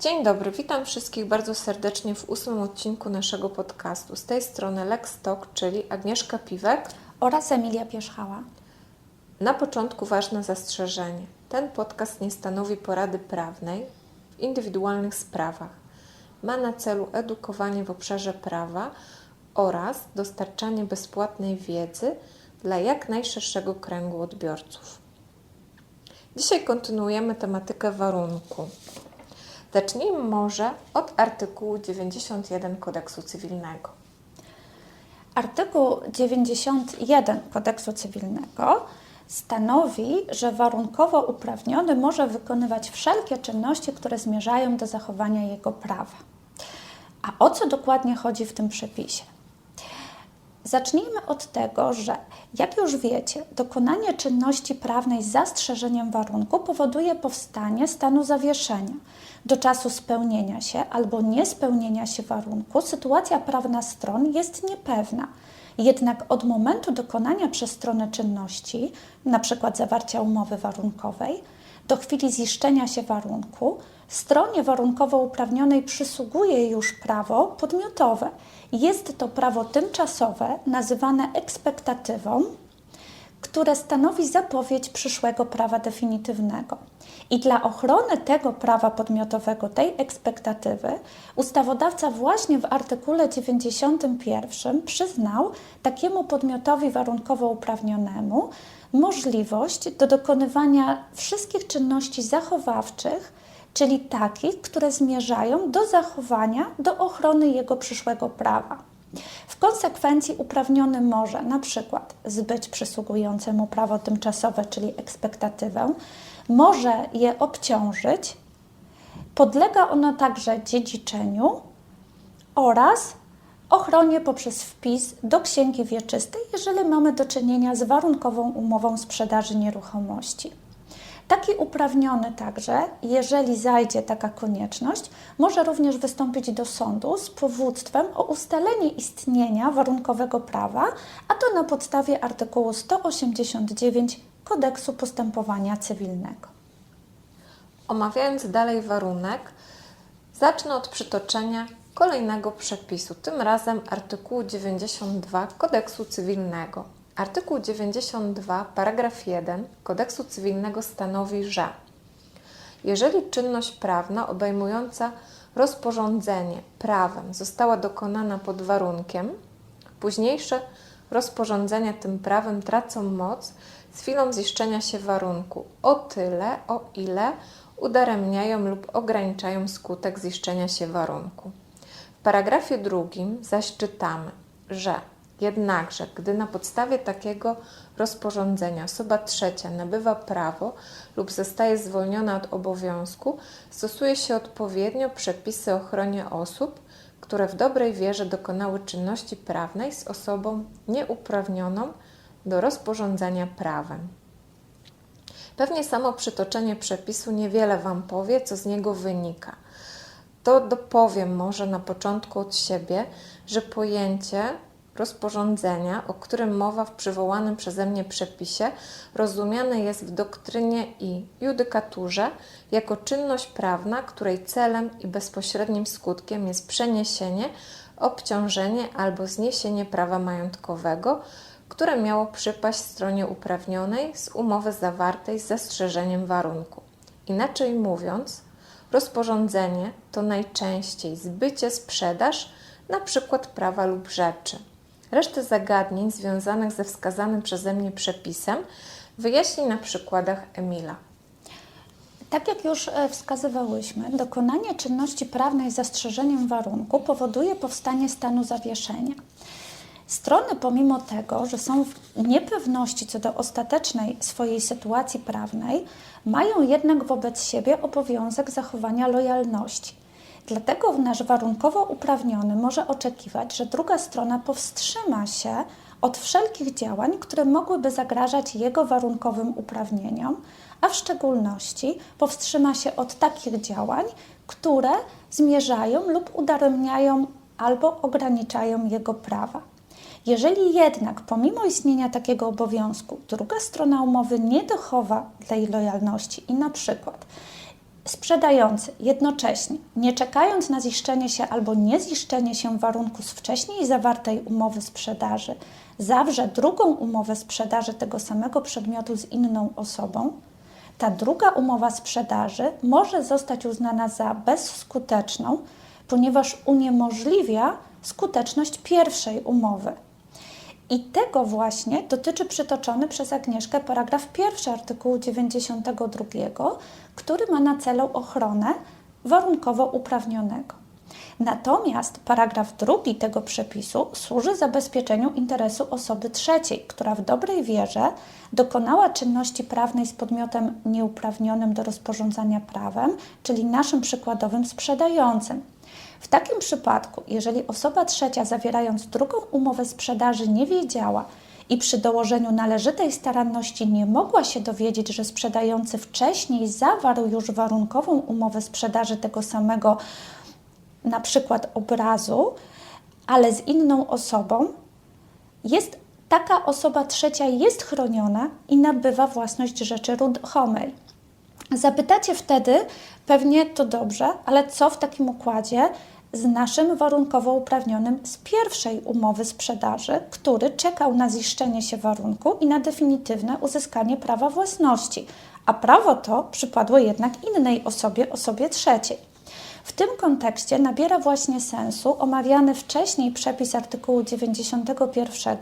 Dzień dobry, witam wszystkich bardzo serdecznie w ósmym odcinku naszego podcastu. Z tej strony Lex Talk, czyli Agnieszka Piwek. oraz Emilia Pierzchała. Na początku ważne zastrzeżenie. Ten podcast nie stanowi porady prawnej w indywidualnych sprawach. Ma na celu edukowanie w obszarze prawa oraz dostarczanie bezpłatnej wiedzy dla jak najszerszego kręgu odbiorców. Dzisiaj kontynuujemy tematykę warunku. Zacznijmy może od artykułu 91 Kodeksu Cywilnego. Artykuł 91 Kodeksu Cywilnego stanowi, że warunkowo uprawniony może wykonywać wszelkie czynności, które zmierzają do zachowania jego prawa. A o co dokładnie chodzi w tym przepisie? Zacznijmy od tego, że jak już wiecie, dokonanie czynności prawnej z zastrzeżeniem warunku powoduje powstanie stanu zawieszenia. Do czasu spełnienia się albo niespełnienia się warunku sytuacja prawna stron jest niepewna. Jednak od momentu dokonania przez stronę czynności, np. zawarcia umowy warunkowej, do chwili ziszczenia się warunku, stronie warunkowo uprawnionej przysługuje już prawo podmiotowe. Jest to prawo tymczasowe, nazywane ekspektatywą, które stanowi zapowiedź przyszłego prawa definitywnego. I dla ochrony tego prawa podmiotowego, tej ekspektatywy, ustawodawca właśnie w artykule 91 przyznał takiemu podmiotowi warunkowo uprawnionemu możliwość do dokonywania wszystkich czynności zachowawczych, czyli takich, które zmierzają do zachowania, do ochrony jego przyszłego prawa. W konsekwencji uprawniony może na przykład zbyć przysługującemu prawo tymczasowe, czyli ekspektatywę, może je obciążyć, podlega ono także dziedziczeniu oraz ochronie poprzez wpis do księgi wieczystej, jeżeli mamy do czynienia z warunkową umową sprzedaży nieruchomości. Taki uprawniony także, jeżeli zajdzie taka konieczność, może również wystąpić do sądu z powództwem o ustalenie istnienia warunkowego prawa, a to na podstawie artykułu 189 Kodeksu Postępowania Cywilnego. Omawiając dalej warunek, zacznę od przytoczenia kolejnego przepisu, tym razem artykułu 92 Kodeksu Cywilnego. Artykuł 92, paragraf 1 Kodeksu Cywilnego stanowi, że jeżeli czynność prawna obejmująca rozporządzenie prawem została dokonana pod warunkiem, późniejsze rozporządzenia tym prawem tracą moc z chwilą ziszczenia się warunku o tyle, o ile udaremniają lub ograniczają skutek ziszczenia się warunku. W paragrafie drugim zaś czytamy, że Jednakże, gdy na podstawie takiego rozporządzenia osoba trzecia nabywa prawo lub zostaje zwolniona od obowiązku, stosuje się odpowiednio przepisy o ochronie osób, które w dobrej wierze dokonały czynności prawnej z osobą nieuprawnioną do rozporządzania prawem. Pewnie samo przytoczenie przepisu niewiele Wam powie, co z niego wynika. To dopowiem może na początku od siebie, że pojęcie rozporządzenia, o którym mowa w przywołanym przeze mnie przepisie, rozumiane jest w doktrynie i judykaturze jako czynność prawna, której celem i bezpośrednim skutkiem jest przeniesienie, obciążenie albo zniesienie prawa majątkowego, które miało przypaść stronie uprawnionej z umowy zawartej z zastrzeżeniem warunku. Inaczej mówiąc, rozporządzenie to najczęściej zbycie, sprzedaż, na przykład prawa lub rzeczy. Resztę zagadnień związanych ze wskazanym przeze mnie przepisem wyjaśni na przykładach Emila. Tak jak już e, wskazywałyśmy, dokonanie czynności prawnej z zastrzeżeniem warunku powoduje powstanie stanu zawieszenia. Strony, pomimo tego, że są w niepewności co do ostatecznej swojej sytuacji prawnej, mają jednak wobec siebie obowiązek zachowania lojalności. Dlatego nasz warunkowo uprawniony może oczekiwać, że druga strona powstrzyma się od wszelkich działań, które mogłyby zagrażać jego warunkowym uprawnieniom, a w szczególności powstrzyma się od takich działań, które zmierzają lub udaremniają albo ograniczają jego prawa. Jeżeli jednak pomimo istnienia takiego obowiązku druga strona umowy nie dochowa tej lojalności i na przykład sprzedający jednocześnie, nie czekając na ziszczenie się albo nieziszczenie się warunku z wcześniej zawartej umowy sprzedaży, zawrze drugą umowę sprzedaży tego samego przedmiotu z inną osobą, ta druga umowa sprzedaży może zostać uznana za bezskuteczną, ponieważ uniemożliwia skuteczność pierwszej umowy. I tego właśnie dotyczy przytoczony przez Agnieszkę paragraf pierwszy artykułu 92, który ma na celu ochronę warunkowo uprawnionego. Natomiast paragraf drugi tego przepisu służy zabezpieczeniu interesu osoby trzeciej, która w dobrej wierze dokonała czynności prawnej z podmiotem nieuprawnionym do rozporządzania prawem, czyli naszym przykładowym sprzedającym. W takim przypadku, jeżeli osoba trzecia, zawierając drugą umowę sprzedaży, nie wiedziała i przy dołożeniu należytej staranności nie mogła się dowiedzieć, że sprzedający wcześniej zawarł już warunkową umowę sprzedaży tego samego, na przykład obrazu, ale z inną osobą, jest taka osoba trzecia jest chroniona i nabywa własność rzeczy ruchomej. Zapytacie wtedy, pewnie to dobrze, ale co w takim układzie z naszym warunkowo uprawnionym z pierwszej umowy sprzedaży, który czekał na ziszczenie się warunku i na definitywne uzyskanie prawa własności, a prawo to przypadło jednak innej osobie, osobie trzeciej. W tym kontekście nabiera właśnie sensu omawiany wcześniej przepis artykułu 91,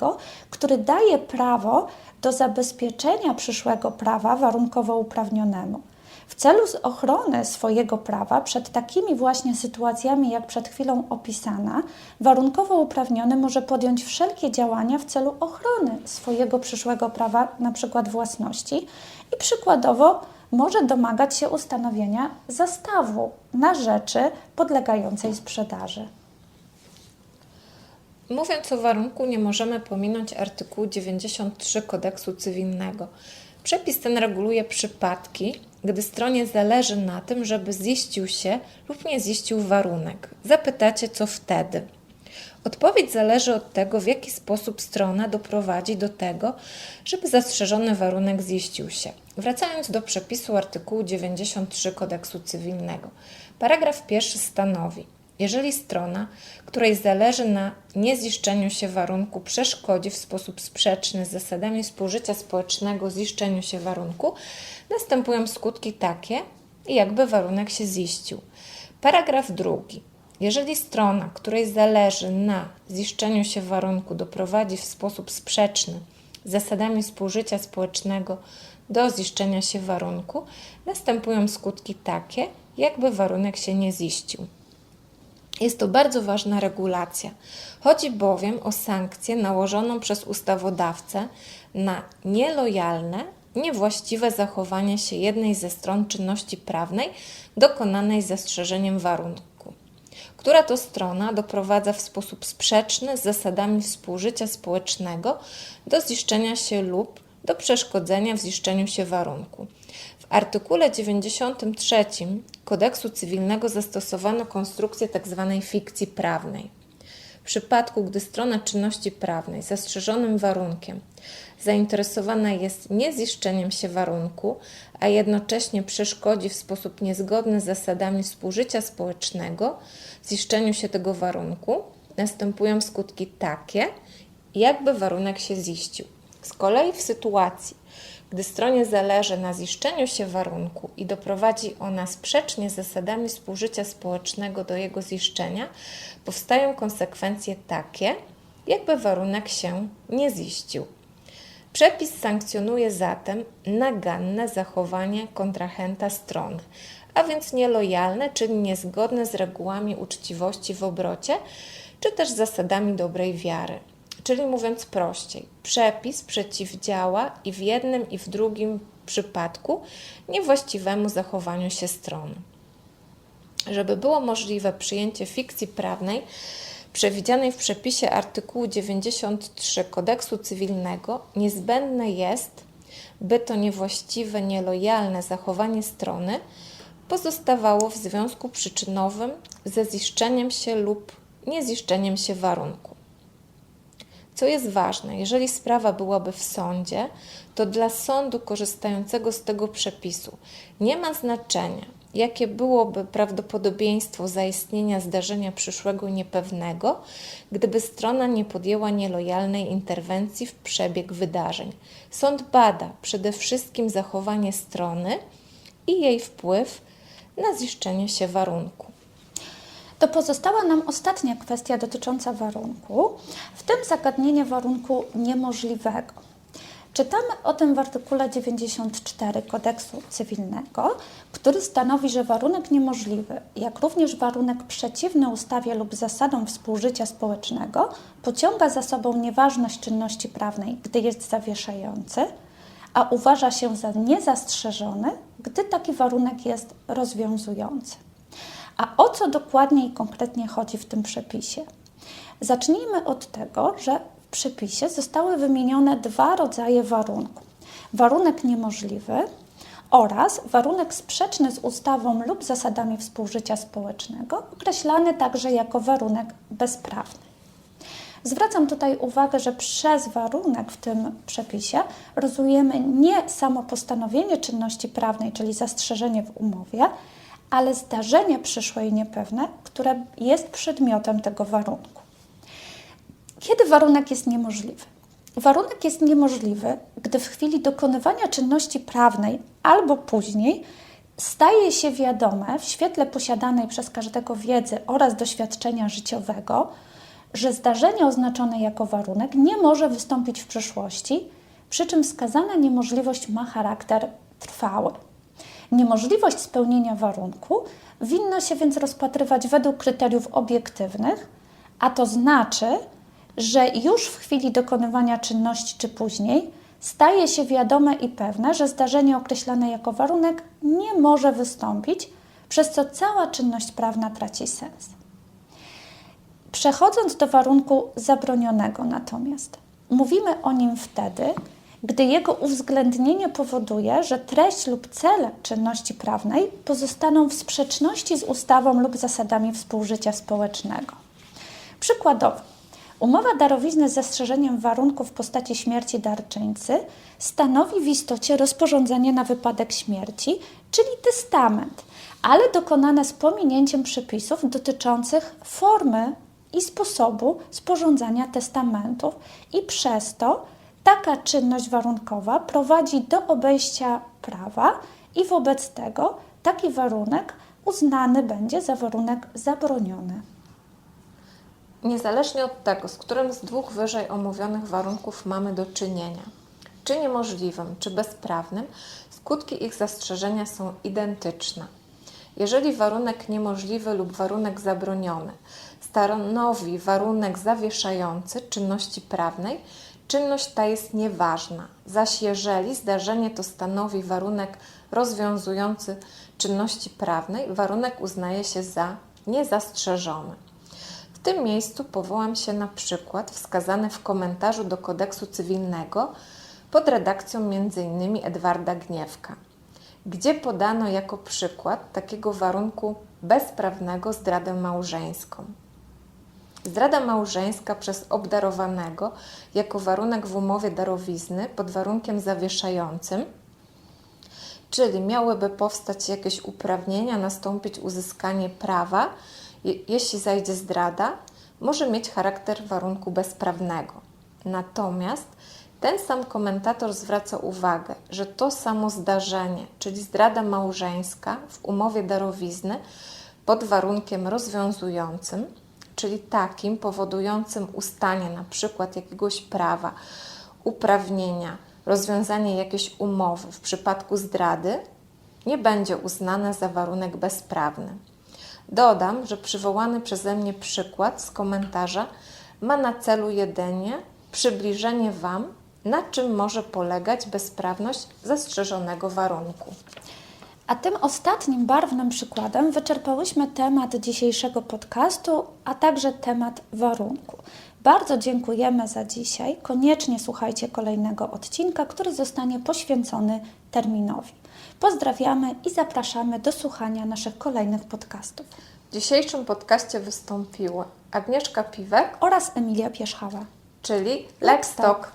który daje prawo do zabezpieczenia przyszłego prawa warunkowo uprawnionemu. W celu ochrony swojego prawa przed takimi właśnie sytuacjami, jak przed chwilą opisana, warunkowo uprawniony może podjąć wszelkie działania w celu ochrony swojego przyszłego prawa, np. własności, i przykładowo może domagać się ustanowienia zastawu na rzeczy podlegającej sprzedaży. Mówiąc o warunku, nie możemy pominąć artykułu 93 kodeksu cywilnego. Przepis ten reguluje przypadki, gdy stronie zależy na tym, żeby ziścił się lub nie ziścił warunek. Zapytacie, co wtedy? Odpowiedź zależy od tego, w jaki sposób strona doprowadzi do tego, żeby zastrzeżony warunek ziścił się. Wracając do przepisu artykułu 93 kodeksu cywilnego. Paragraf pierwszy stanowi, jeżeli strona, której zależy na nieziszczeniu się warunku, przeszkodzi w sposób sprzeczny z zasadami współżycia społecznego ziszczeniu się warunku, następują skutki takie, jakby warunek się ziścił. Paragraf drugi. Jeżeli strona, której zależy na ziszczeniu się warunku, doprowadzi w sposób sprzeczny z zasadami współżycia społecznego do ziszczenia się warunku, następują skutki takie, jakby warunek się nie ziścił. Jest to bardzo ważna regulacja. Chodzi bowiem o sankcję nałożoną przez ustawodawcę na nielojalne, niewłaściwe zachowanie się jednej ze stron czynności prawnej dokonanej z zastrzeżeniem warunku, która to strona doprowadza w sposób sprzeczny z zasadami współżycia społecznego do ziszczenia się lub do przeszkodzenia w ziszczeniu się warunku. W artykule 93 kodeksu cywilnego zastosowano konstrukcję tzw. Tak fikcji prawnej. W przypadku, gdy strona czynności prawnej zastrzeżonym warunkiem zainteresowana jest nieziszczeniem się warunku, a jednocześnie przeszkodzi w sposób niezgodny z zasadami współżycia społecznego ziszczeniu się tego warunku, następują skutki takie, jakby warunek się ziścił. Z kolei w sytuacji, gdy stronie zależy na ziszczeniu się warunku i doprowadzi ona sprzecznie z zasadami współżycia społecznego do jego ziszczenia, powstają konsekwencje takie, jakby warunek się nie ziścił. Przepis sankcjonuje zatem naganne zachowanie kontrahenta strony, a więc nielojalne, czyli niezgodne z regułami uczciwości w obrocie, czy też zasadami dobrej wiary. Czyli mówiąc prościej, przepis przeciwdziała i w jednym, i w drugim przypadku niewłaściwemu zachowaniu się stron. Żeby było możliwe przyjęcie fikcji prawnej przewidzianej w przepisie artykułu 93 kodeksu cywilnego, niezbędne jest, by to niewłaściwe, nielojalne zachowanie strony pozostawało w związku przyczynowym ze ziszczeniem się lub nieziszczeniem się warunku. Co jest ważne, jeżeli sprawa byłaby w sądzie, to dla sądu korzystającego z tego przepisu nie ma znaczenia, jakie byłoby prawdopodobieństwo zaistnienia zdarzenia przyszłego niepewnego, gdyby strona nie podjęła nielojalnej interwencji w przebieg wydarzeń. Sąd bada przede wszystkim zachowanie strony i jej wpływ na ziszczenie się warunku. To pozostała nam ostatnia kwestia dotycząca warunku, w tym zagadnienie warunku niemożliwego. Czytamy o tym w artykule 94 kodeksu cywilnego, który stanowi, że warunek niemożliwy, jak również warunek przeciwny ustawie lub zasadom współżycia społecznego, pociąga za sobą nieważność czynności prawnej, gdy jest zawieszający, a uważa się za niezastrzeżony, gdy taki warunek jest rozwiązujący. A o co dokładnie i konkretnie chodzi w tym przepisie? Zacznijmy od tego, że w przepisie zostały wymienione dwa rodzaje warunku: warunek niemożliwy oraz warunek sprzeczny z ustawą lub zasadami współżycia społecznego, określany także jako warunek bezprawny. Zwracam tutaj uwagę, że przez warunek w tym przepisie rozumiemy nie samo postanowienie czynności prawnej, czyli zastrzeżenie w umowie, ale zdarzenie przyszłe i niepewne, które jest przedmiotem tego warunku. Kiedy warunek jest niemożliwy? Warunek jest niemożliwy, gdy w chwili dokonywania czynności prawnej albo później staje się wiadome w świetle posiadanej przez każdego wiedzy oraz doświadczenia życiowego, że zdarzenie oznaczone jako warunek nie może wystąpić w przyszłości, przy czym wskazana niemożliwość ma charakter trwały. Niemożliwość spełnienia warunku winno się więc rozpatrywać według kryteriów obiektywnych, a to znaczy, że już w chwili dokonywania czynności czy później staje się wiadome i pewne, że zdarzenie określane jako warunek nie może wystąpić, przez co cała czynność prawna traci sens. Przechodząc do warunku zabronionego natomiast, mówimy o nim wtedy, gdy jego uwzględnienie powoduje, że treść lub cele czynności prawnej pozostaną w sprzeczności z ustawą lub zasadami współżycia społecznego. Przykładowo, umowa darowizny z zastrzeżeniem warunków w postaci śmierci darczyńcy stanowi w istocie rozporządzenie na wypadek śmierci, czyli testament, ale dokonane z pominięciem przepisów dotyczących formy i sposobu sporządzania testamentów i przez to taka czynność warunkowa prowadzi do obejścia prawa i wobec tego taki warunek uznany będzie za warunek zabroniony. Niezależnie od tego, z którym z dwóch wyżej omówionych warunków mamy do czynienia, czy niemożliwym, czy bezprawnym, skutki ich zastrzeżenia są identyczne. Jeżeli warunek niemożliwy lub warunek zabroniony stanowi warunek zawieszający czynności prawnej, czynność ta jest nieważna, zaś jeżeli zdarzenie to stanowi warunek rozwiązujący czynności prawnej, warunek uznaje się za niezastrzeżony. W tym miejscu powołam się na przykład wskazany w komentarzu do kodeksu cywilnego pod redakcją m.in. Edwarda Gniewka, gdzie podano jako przykład takiego warunku bezprawnego zdradę małżeńską. Zdrada małżeńska przez obdarowanego jako warunek w umowie darowizny pod warunkiem zawieszającym, czyli miałyby powstać jakieś uprawnienia, nastąpić uzyskanie prawa, je, jeśli zajdzie zdrada, może mieć charakter warunku bezprawnego. Natomiast ten sam komentator zwraca uwagę, że to samo zdarzenie, czyli zdrada małżeńska w umowie darowizny pod warunkiem rozwiązującym, czyli takim powodującym ustanie na przykład jakiegoś prawa, uprawnienia, rozwiązanie jakiejś umowy w przypadku zdrady, nie będzie uznane za warunek bezprawny. Dodam, że przywołany przeze mnie przykład z komentarza ma na celu jedynie przybliżenie Wam, na czym może polegać bezprawność zastrzeżonego warunku. A tym ostatnim barwnym przykładem wyczerpałyśmy temat dzisiejszego podcastu, a także temat warunku. Bardzo dziękujemy za dzisiaj. Koniecznie słuchajcie kolejnego odcinka, który zostanie poświęcony terminowi. Pozdrawiamy i zapraszamy do słuchania naszych kolejnych podcastów. W dzisiejszym podcaście wystąpiły Agnieszka Piwek, Oraz Emilia Pierzchała. czyli Lex Talk.